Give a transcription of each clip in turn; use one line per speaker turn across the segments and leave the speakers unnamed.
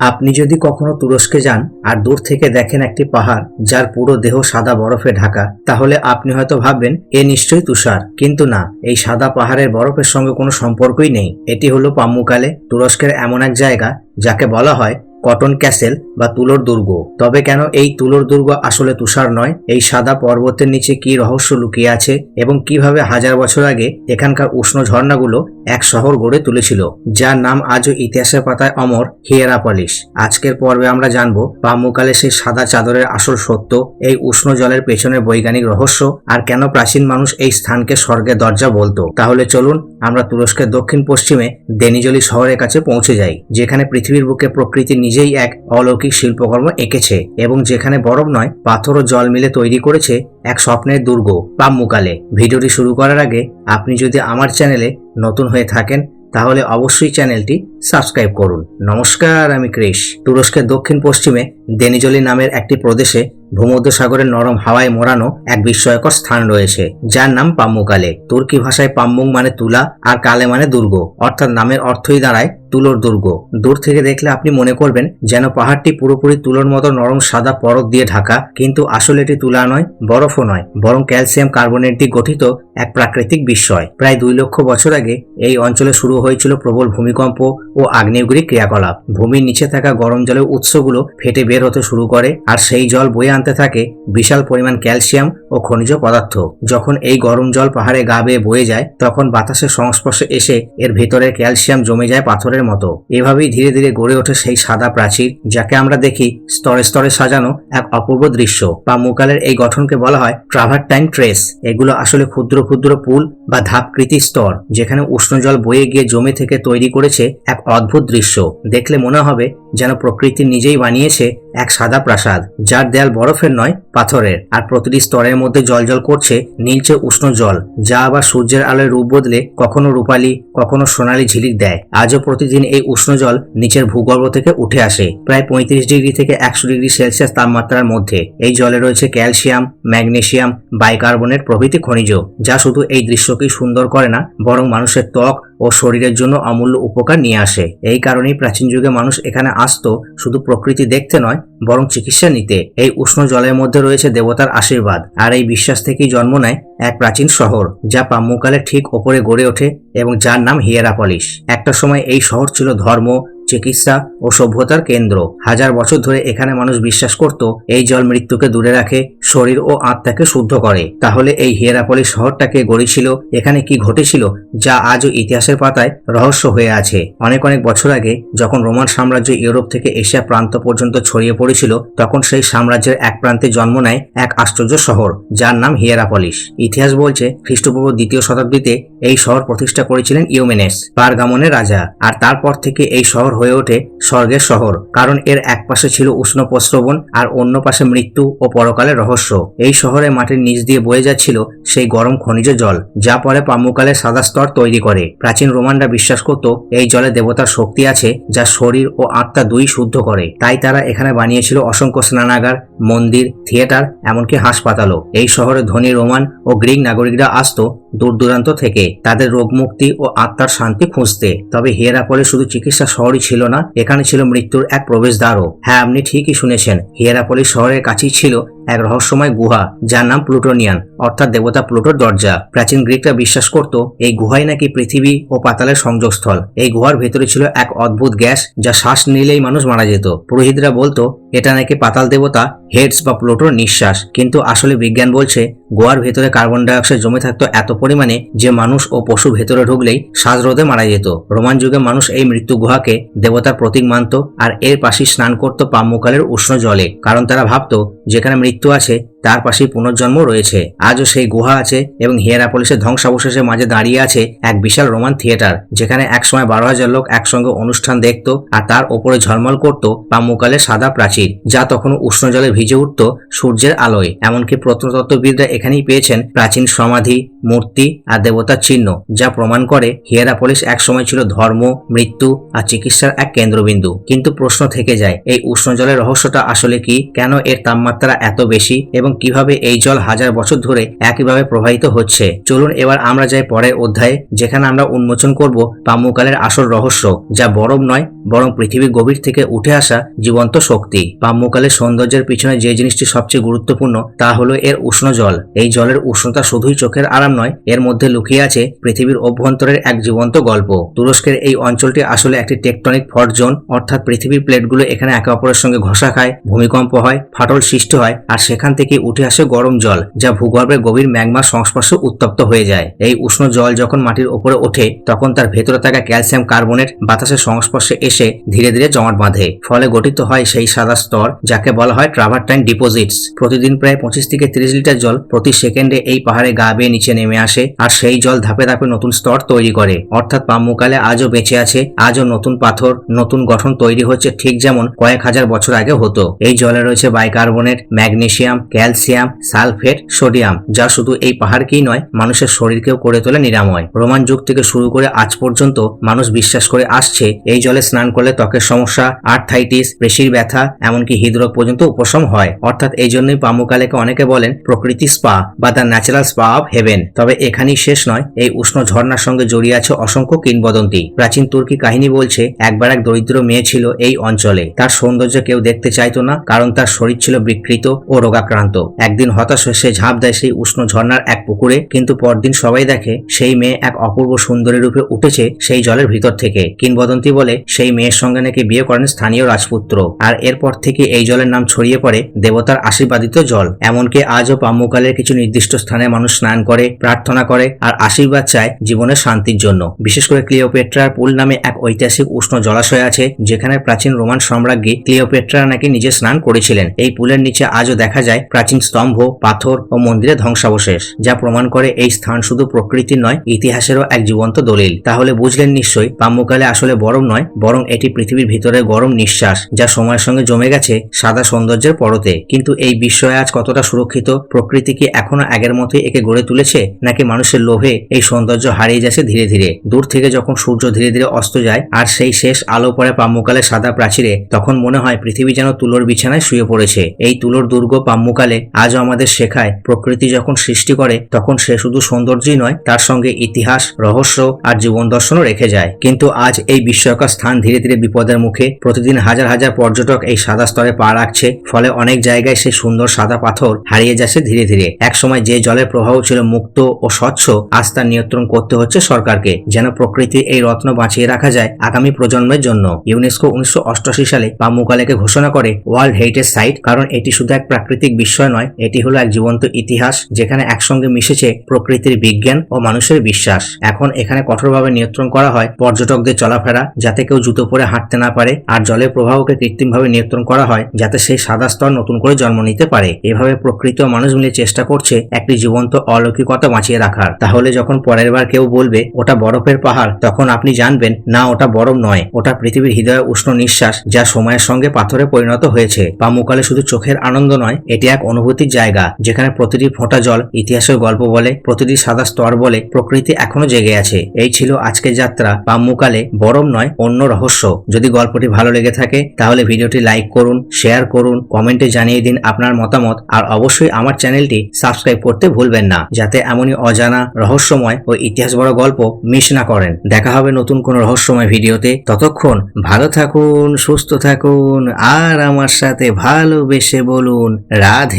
আপনি যদি কখনো তুরস্কে যান আর দূর থেকে দেখেন একটি পাহাড় যার পুরো দেহ সাদা বরফে ঢাকা, তাহলে আপনি হয়তো ভাববেন, এ নিশ্চয়ই তুষার। কিন্তু না, এই সাদা পাহাড়ের বরফের সঙ্গে কোনো সম্পর্কই নেই। এটি হলো পাম্মুকালে তুরস্কের এমন এক জায়গা, যাকে বলা হয় কটন ক্যাসেল বা তুলোর দুর্গ। তবে কেন এই তুলোর দুর্গ আসলে তুষার নয়? এই সাদা পর্বতের নিচে কি রহস্য লুকিয়ে আছে? এবং কীভাবে হাজার বছর আগে এখানকার উষ্ণ ঝর্ণাগুলো এক শহর গড়ে তুলেছিল? যার নাম আজও ইতিহাসের পাতায় অমর হিয়েরাপলিস আজকের পর্বে আমরা জানব পাম্মুকালে সেই সাদা চাদরের আসল সত্য, এই উষ্ণ জলের পেছনের বৈজ্ঞানিক রহস্য, আর কেন প্রাচীন মানুষ এই স্থানকে স্বর্গের দরজা বলতো? তাহলে চলুন আমরা তুরস্কের দক্ষিণ পশ্চিমে দেনিজলি শহরের কাছে পৌঁছে যাই, যেখানে পৃথিবীর বুকে প্রকৃতি নিজেই এক অলৌকিক শিল্পকর্ম এঁকেছে এবং যেখানে বরফ নয়, পাথর ও জল মিলে তৈরি করেছে এক স্বপ্নের দুর্গ পাম্মুকালে ভিডিওটি শুরু করার আগে আপনি যদি আমার চ্যানেলে নতুন হয়ে থাকেন, তাহলে অবশ্যই চ্যানেলটি সাবস্ক্রাইব করুন। নমস্কার, আমি ক্রিশ। তুরস্কের দক্ষিণ পশ্চিমে দেনিজলি নামের একটি প্রদেশে ভূমধ্যসাগরের নরম হাওয়ায় মোড়ানো এক বিস্ময়কর স্থান রয়েছে, যার নাম পাম্মুকালে। তুর্কি ভাষায় পাম্মুং মানে তুলা আর কালে মানে দুর্গ, অর্থাৎ নামের অর্থই দাঁড়ায় তুলোর দুর্গ। দূর থেকে দেখলে আপনি মনে করবেন যেন পাহাড়টি পুরোপুরি তুলোর মতো নরম সাদা পরত দিয়ে ঢাকা, কিন্তু আসলে এটি তুলা নয়, বরফও নয়, বরং ক্যালসিয়াম কার্বনেট দিয়ে গঠিত এক প্রাকৃতিক বিস্ময়। প্রায় দুই লক্ষ বছর আগে এই অঞ্চলে শুরু হয়েছিল প্রবল ভূমিকম্প ও আগ্নেয়গিরি ক্রিয়াকলাপ। ভূমির নিচে থাকা গরম জলের উৎসগুলো ফেটে বের হতে শুরু করে, আর সেই জল বয়ে আনতে থাকে বিশাল পরিমাণ ক্যালসিয়াম ও খনিজ পদার্থ। যখন এই গরম জল পাহাড়ে গা বেয়ে বয়ে যায়, তখন বাতাসের সংস্পর্শে এসে এর ভেতরের ক্যালসিয়াম জমে যায় পাথরের মতো। এভাবেই ধীরে ধীরে গড়ে ওঠে সেই সাদা প্রাচীর, যাকে আমরা দেখি স্তরে স্তরে সাজানো এক অপূর্ব দৃশ্য বা মুকালের এই গঠনকে বলা হয় ট্রাভারটাইন ট্রেস। এগুলো আসলে ক্ষুদ্র ক্ষুদ্র পুল বা ধাপকৃতি স্তর, যেখানে উষ্ণ জল বয়ে গিয়ে জমে থেকে তৈরি করেছে এক অদ্ভুত দৃশ্য। দেখলে মনে হবে যেন প্রকৃতি নিজেই বানিয়েছে এক সাদা প্রাসাদ, যার দেয়াল বরফের নয়, পাথরের। আর প্রতিটি স্তরের মধ্যে জল করছে নীলচে উষ্ণ জল, যা আবার সূর্যের আলোয় রূপ বদলে কখনো রূপালী, কখনো সোনালী ঝিলিক দেয়। আজও প্রতিদিন এই উষ্ণ জল নিচের ভূগর্ভ থেকে উঠে আসে, প্রায় পঁয়ত্রিশ ডিগ্রি থেকে একশো ডিগ্রি সেলসিয়াস তাপমাত্রার মধ্যে। এই জলে রয়েছে ক্যালসিয়াম ম্যাগনেশিয়াম বাইকার্বনেট প্রভৃতি খনিজ, যা শুধু এই দৃশ্যকেই সুন্দর করে না, বরং মানুষের ত্বক ও শরীরের জন্য অমূল্য উপকার নিয়ে আসে। এই কারণেই প্রাচীন যুগে মানুষ এখানে আসত শুধু প্রকৃতি দেখতে নয়, বরং চিকিৎসা নিতে। এই উষ্ণ জলের মধ্যে রয়েছে দেবতার আশীর্বাদ, আর এই বিশ্বাস থেকেই জন্ম নেয় এক প্রাচীন শহর, যা পাম্মুকালের ঠিক ওপরে গড়ে ওঠে এবং যার নাম হিয়েরাপলিস। একটা সময় এই শহর ছিল ধর্ম চিকিৎসা ও সভ্যতার কেন্দ্র। হাজার বছর ধরে এখানে মানুষ বিশ্বাস করত, এই জল মৃত্যুকে দূরে রাখে, শরীর ও আত্মাকে শুদ্ধ করে। তাহলে এই হিয়েরাপলি শহরটাকে গড়েছিল, এখানে কি ঘটেছিল, যা আজও ইতিহাসের পাতায় রহস্য হয়ে আছে। অনেক অনেক বছর আগে, যখন রোমান সাম্রাজ্য ইউরোপ থেকে এশিয়া প্রান্ত পর্যন্ত ছড়িয়ে পড়েছিল, তখন সেই সাম্রাজ্যের এক প্রান্তে জন্ম নেয় এক আশ্চর্য শহর, যার নাম হিয়েরাপলিস ইতিহাস বলছে, খ্রিস্টপূর্ব দ্বিতীয় শতাব্দীতে এই শহর প্রতিষ্ঠা করেছিলেন ইউমেনেস, পারগামনের রাজা, আর তারপর থেকে এই শহর হয়ে ওঠে স্বর্গের শহর, কারণ এর এক পাশে ছিল উষ্ণ প্রস্রবণ আর অন্য পাশে মৃত্যু ও পরকালের রহস্য। এই শহরে মাটির নিচ দিয়ে বয়ে যাচ্ছিল সেই গরম খনিজ জল, যা পরে পাম্মুকালের সাদা স্তর তৈরি করে। প্রাচীন রোমানরা বিশ্বাস করত, এই জলে দেবতার শক্তি আছে, যা শরীর ও আত্মা দুই শুদ্ধ করে। তাই তারা এখানে বানিয়েছিল অসংখ্য স্নানাগার, মন্দির, থিয়েটার, এমনকি হাসপাতালও। এই শহরে ধনী রোমান ও গ্রিক নাগরিকরা আসতো দূর দূরান্ত থেকে, তাদের রোগমুক্তি ও আত্মার শান্তি খুঁজতে। তবে হিয়েরাপলে শুধু চিকিৎসা শহরই ছিল না। এখানে ছিল মৃত্যুর এক প্রবেশদ্বারও। হ্যাঁ আপনি ঠিকই শুনেছেন। হিয়ারাপলি শহরের কাছেই ছিল। এক রহস্যময় গুহা, যার নাম প্লুটোনিয়ান, অর্থাৎ দেবতা প্লুটোর দরজা। প্রাচীন গ্রিকরা বিশ্বাস করত, এই গুহাই নাকি পৃথিবী ও পাতালের সংযোগস্থল। এই গুহার ভেতরে ছিল এক অদ্ভুত গ্যাস, যা শ্বাস নিলেই মানুষ মারা যেত। পুরোহিতরা বলতো, এটা নাকি পাতাল দেবতা, হেডস বা প্লুটোর নিঃশ্বাস। কিন্তু আসলে বিজ্ঞান বলছে গোয়ার ভেতরে কার্বন ডাইঅক্সাইড জমে থাকতো এত পরিমাণে যে মানুষ ও পশু ভেতরে ঢুকলেই শ্বাসরোধে মারা যেত। রোমান যুগে মানুষ এই মৃত্যু গুহাকে দেবতার প্রতীক মানত, আর এর পাশে স্নান করত পাম্মকালের উষ্ণ জলে। কারণ তারা ভাবত, যেখানে মৃত্যু আছে তার পাশেই পুনর্জন্ম রয়েছে। আজও সেই গুহা আছে এবং হিয়ারাপলিসের ধ্বংসাবশেষের মাঝে দাঁড়িয়ে আছে এক বিশাল রোমান থিয়েটার, যেখানে একসময় বারো হাজার লোক একসঙ্গে অনুষ্ঠান দেখত আর তার ওপরে ঝলমল করত পাম্মুকালের সাদা প্রাচীর, যা তখন উষ্ণ জলে ভিজে উঠত সূর্যের আলোয়। এমনকি প্রত্নতত্ত্ববিদরা এখানেই পেয়েছেন প্রাচীন সমাধি, মূর্তি আর দেবতার চিহ্ন, যা প্রমাণ করে হিয়ারাপলিস একসময় ছিল ধর্ম, মৃত্যু আর চিকিৎসার এক কেন্দ্রবিন্দু। কিন্তু প্রশ্ন থেকে যায়, এই উষ্ণ জলের রহস্যটা আসলে কি? কেন এর তাপমাত্রা এত বেশি? এবং এবং কীভাবে এই জল হাজার বছর ধরে একইভাবে প্রবাহিত হচ্ছে। চলুন এবার আমরা যাই পরের অধ্যায়ে, যেখানে আমরা উন্মোচন করব পাম্মুকালের আসল রহস্য, যা বরফ নয়, বরং পৃথিবীর গভীর থেকে উঠে আসা জীবন্ত শক্তি। পাম্মুকালের সৌন্দর্যের পিছনে যে জিনিসটি সবচেয়ে গুরুত্বপূর্ণ, তা হলো এর উষ্ণ জল। এই জলের উষ্ণতা শুধুই চোখের আরাম নয়, এর মধ্যে লুকিয়ে আছে পৃথিবীর অভ্যন্তরের এক জীবন্ত গল্প। তুরস্কের এই অঞ্চলটি আসলে একটি টেকটনিক ফট জোন, অর্থাৎ পৃথিবীর প্লেটগুলো এখানে একে অপরের সঙ্গে ঘষা খায়, ভূমিকম্প হয়, ফাটল সৃষ্টি হয়, আর সেখান থেকে উঠে আসে গরম জল, যা ভূগর্ভের গভীর ম্যাগমার সংস্পর্শে উত্তপ্ত হয়ে যায়। এই উষ্ণ জল যখন মাটির উপরে ওঠে, তখন তার ভেতরে থাকা ক্যালসিয়াম কার্বনেট বাতাসের সংস্পর্শে এসে ধীরে ধীরে জমাট বাঁধে। ফলে গঠিত হয় সেই সাদা স্তর, যাকে বলা হয় ট্রাভারটাইন ডিপোজিটস। প্রতিদিন প্রায় পঁচিশ থেকে তিরিশ লিটার জল প্রতি সেকেন্ডে এই পাহাড়ে গা বেয়ে নিচে নেমে আসে আর সেই জল ধাপে ধাপে নতুন স্তর তৈরি করে। অর্থাৎ পাম্মুকালে আজও বেঁচে আছে, আজও নতুন পাথর, নতুন গঠন তৈরি হচ্ছে ঠিক যেমন কয়েক হাজার বছর আগে হতো। এই জলে রয়েছে bicarbonate magnesium calcium, sulphate, sodium, যা শুধু এই পাহাড়কেই নয়, মানুষের শরীরকেও করে তোলে নিরাময়। রোমান যুগ থেকে শুরু করে আজ পর্যন্ত মানুষ বিশ্বাস করে আসছে, এই জলে স্নান করলে ত্বকের সমস্যা আর্থাইটিস পেশির ব্যথা, এমনকি হৃদরোগ পর্যন্ত উপশম হয়। অর্থাৎ এই জন্যই পামুকালেকে অনেকে বলেন প্রকৃতি স্পা বা the natural spa of heaven. তবে এখানেই শেষ নয়, এই উষ্ণ ঝর্ণার সঙ্গে জড়িয়ে আছে অসংখ্য কিংবদন্তি। প্রাচীন তুর্কি কাহিনী বলছে, একবার এক দরিদ্র মেয়ে ছিল এই অঞ্চলে। তার সৌন্দর্য কেউ দেখতে চাইতো না, কারণ তার শরীর ছিল বিকৃত ও রোগাক্রান্ত। একদিন হতাশ হয়ে সে ঝাঁপ দেয় সেই উষ্ণ ঝর্ণার এক পুকুরে, কিন্তু পরদিন সবাই দেখে সেই মেয়ে এক অপূর্ব সুন্দরী রূপে উঠেছে সেই জলের ভিতর থেকে। কিংবদন্তি বলে সেই মেয়ের সঙ্গে নাকি বিয়ে করেন স্থানীয় রাজপুত্র। আর এরপর থেকে এই জলের নাম ছড়িয়ে পড়ে দেবতার আশীর্বাদিত জল। এমনকি আজও পাম্মুকালের কিছু নির্দিষ্ট স্থানে মানুষ স্নান করে, প্রার্থনা করে আর আশীর্বাদ চায় জীবনের শান্তির জন্য। বিশেষ করে ক্লিওপেট্রার পুল নামে এক ঐতিহাসিক উষ্ণ জলাশয় আছে, যেখানে প্রাচীন রোমান সম্রাজ্ঞী ক্লিওপেট্রা নাকি নিজে স্নান করেছিলেন। এই পুলের নিচে আজও দেখা যায় প্রাচীন স্তম্ভ, পাথর ও মন্দিরের ধ্বংসাবশেষ, যা প্রমাণ করে এই স্থান শুধু প্রকৃতির নয়, ইতিহাসেরও এক জীবন্ত দলিল। তাহলে বুঝলেন নিশ্চয়ই পাম্মুকালে আসলে বরফ নয়, বরং এটি পৃথিবীর ভিতরে গরম নিঃশ্বাস, যা সময়ের সঙ্গে জমে গেছে সাদা সৌন্দর্যের পরতে। কিন্তু এই বিস্ময় আজ কতটা সুরক্ষিত, প্রকৃতি কি এখনও আগের মতোই একে গড়ে তুলেছে, নাকি মানুষের লোভে এই সৌন্দর্য হারিয়ে যাচ্ছে ধীরে ধীরে? দূর থেকে যখন সূর্য ধীরে ধীরে অস্ত যায়, আর সেই শেষ আলো পড়ে পাম্মুকালে সাদা প্রাচীরে, তখন মনে হয় পৃথিবী যেন তুলোর বিছানায় শুয়ে পড়েছে। এই তুলোর দুর্গ পাম্মুকালে আজও আমাদের শেখায়, প্রকৃতি যখন সৃষ্টি করে, তখন সে শুধু সৌন্দর্যই নয়, তার সঙ্গে ইতিহাস, রহস্য আর জীবন দর্শনও রেখে যায়। কিন্তু আজ এই বিস্ময়কর স্থান ধীরে ধীরে বিপদের মুখে, প্রতিদিন হাজার হাজার পর্যটক এই সাদা স্তরে পা রাখছে, ফলে অনেক জায়গায় সেই সুন্দর সাদা পাথর হারিয়ে যাচ্ছে ধীরে ধীরে। একসময় যে জলের প্রবাহ ছিল মুক্ত ও স্বচ্ছ, আজ তা নিয়ন্ত্রণ করতে হচ্ছে সরকারকে, যেন প্রকৃতির এই রত্ন বাঁচিয়ে রাখা যায় আগামী প্রজন্মের জন্য। ইউনেস্কো উনিশশো অষ্টআশি সালে পাম্মুকালেকে ঘোষণা করে ওয়ার্ল্ড হেরিটেজ সাইট, কারণ এটি শুধু এক প্রাকৃতিক বিস্ময় নয়, এটি হলো এক জীবন্ত ইতিহাস যেখানে একসঙ্গে মিশেছে প্রকৃতির বিজ্ঞান ও মানুষের বিশ্বাস। এখন এখানে কঠোরভাবে নিয়ন্ত্রণ করা হয় পর্যটকদের চলাফেরা যাতে কেউ জুতো পরে হাঁটতে না পারে আর জলের প্রবাহকে কৃত্রিমভাবে নিয়ন্ত্রণ করা হয় যাতে সেই সাদা স্তর নতুন করে জন্ম নিতে পারে। এভাবে প্রকৃতি ও মানুষ মিলে চেষ্টা করছে একটি জীবন্ত অলৌকিকতা বাঁচিয়ে রাখার। তাহলে যখন পরের বার কেউ বলবে, ওটা বরফের পাহাড়, তখন আপনি জানবেন, না, ওটা বরফ নয়। ওটা পৃথিবীর হৃদয়ে উষ্ণ নিঃশ্বাস যা সময়ের সঙ্গে পাথরে পরিণত হয়েছে। পামুকালে শুধু চোখের আনন্দ নয়, এটি এক অনুভূতির জায়গা, যেখানে প্রতিটি ফোঁটা জল ইতিহাসের গল্প বলে, প্রতিটি সাদা স্তর বলে প্রকৃতি এখনও জেগে আছে। এই ছিল আজকের যাত্রা। পাম্মুকালে বরম নয়, অন্য রহস্য। যদি গল্পটি ভালো লেগে থাকে, তাহলে ভিডিওটি লাইক করুন, শেয়ার করুন, কমেন্টে জানিয়ে দিন আপনার মতামত, আর অবশ্যই আমার চ্যানেলটি সাবস্ক্রাইব করতে ভুলবেন না, যাতে এমনই অজানা, রহস্যময় ও ইতিহাস বড় গল্প মিস না করেন। দেখা হবে নতুন কোনো রহস্যময় ভিডিওতে। ততক্ষণ ভালো থাকুন, সুস্থ থাকুন, আর আমার সাথে ভালোবেসে বলুন, রাধে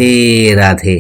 রাধে